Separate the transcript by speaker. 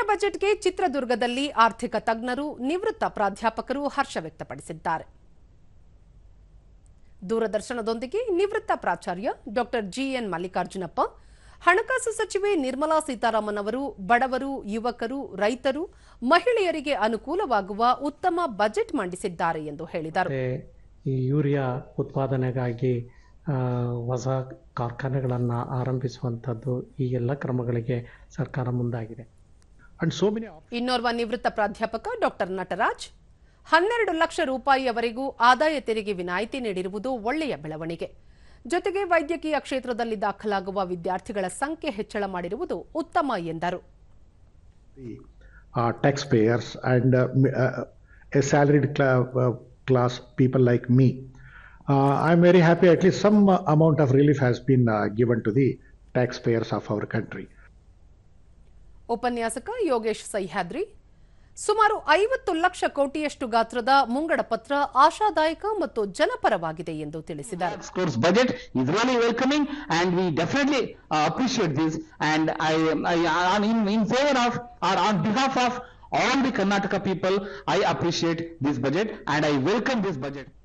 Speaker 1: ಕೇಂದ್ರ ಬಜೆಟ್ಗೆ ಚಿತ್ರದುರ್ಗದಲ್ಲಿ ಆರ್ಥಿಕ ತಜ್ಞರು, ನಿವೃತ್ತ ಪ್ರಾಧ್ಯಾಪಕರು ಹರ್ಷ ವ್ಯಕ್ತಪಡಿಸಿದ್ದಾರೆ. ದೂರದರ್ಶನದೊಂದಿಗೆ ನಿವೃತ್ತ ಪ್ರಾಚಾರ್ಯ ಡಾಕ್ಟರ್ ಜಿಎನ್ ಮಲ್ಲಿಕಾರ್ಜುನಪ್ಪ, ಹಣಕಾಸು ಸಚಿವೆ ನಿರ್ಮಲಾ ಸೀತಾರಾಮನ್ ಅವರು ಬಡವರು, ಯುವಕರು, ರೈತರು, ಮಹಿಳೆಯರಿಗೆ ಅನುಕೂಲವಾಗುವ ಉತ್ತಮ ಬಜೆಟ್ ಮಂಡಿಸಿದ್ದಾರೆ ಎಂದು ಹೇಳಿದರು.
Speaker 2: ಯೂರಿಯಾ ಉತ್ಪಾದನೆಗಾಗಿ ಹೊಸ ಕಾರ್ಖಾನೆಗಳನ್ನು ಆರಂಭಿಸುವಂಥದ್ದು ಈ ಎಲ್ಲ ಕ್ರಮಗಳಿಗೆ ಸರ್ಕಾರ ಮುಂದಾಗಿದೆ.
Speaker 1: ಇನ್ನೋರ್ವ ನಿವೃತ್ತ ಪ್ರಾಧ್ಯಾಪಕ ಡಾಕ್ಟರ್ ನಟರಾಜ್ ಹನ್ನೆರಡು ಲಕ್ಷ ರೂಪಾಯಿಯವರೆಗೂ ಆದಾಯ ತೆರಿಗೆ ವಿನಾಯಿತಿ ನೀಡಿರುವುದು ಒಳ್ಳೆಯ ಬೆಳವಣಿಗೆ. ಜೊತೆಗೆ ವೈದ್ಯಕೀಯ ಕ್ಷೇತ್ರದಲ್ಲಿ ದಾಖಲಾಗುವ ವಿದ್ಯಾರ್ಥಿಗಳ ಸಂಖ್ಯೆ ಹೆಚ್ಚಳ ಮಾಡಿರುವುದು ಉತ್ತಮ ಎಂದರು.
Speaker 3: Tax payers and a salaried class people like me I very happy at least some amount of relief has been given to the tax payers of our country
Speaker 1: ಉಪನ್ಯಾಸಕ ಯೋಗೇಶ್ ಸಹ್ಯಾದ್ರಿ. ಸುಮಾರು ಐವತ್ತು ಲಕ್ಷ ಕೋಟಿಯಷ್ಟು ಗಾತ್ರದ ಮುಂಗಡ ಪತ್ರ ಆಶಾದಾಯಕ ಮತ್ತು ಜನಪರವಾಗಿದೆ ಎಂದು
Speaker 4: ತಿಳಿಸಿದ್ದಾರೆ. All the Karnataka people I appreciate this I welcome